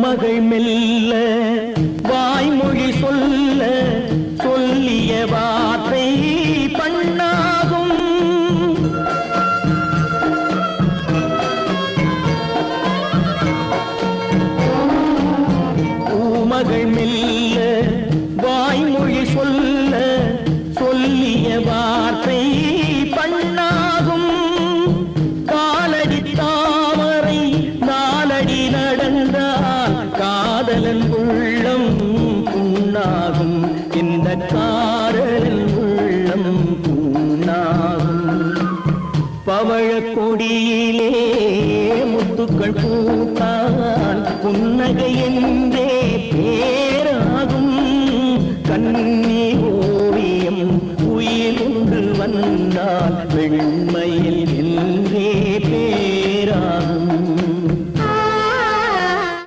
பூமகள் மெல்ல வாய்மொழி சொல்ல சொல்லிய வார்த்தை பண்ணாகும். பூமகள் மெல்ல உள்ளம் புண்ணாகும் இந்த காரலில் உள்ளம் புண்ணாகும் பவழ கொடியிலே முத்துக்கள் பூத்தால் புன்னகை என்றே பேராகும். கண்ணி ஓவியம் உயிர் கொண்டு வந்தால் வெண்மையில் என்றே பேர்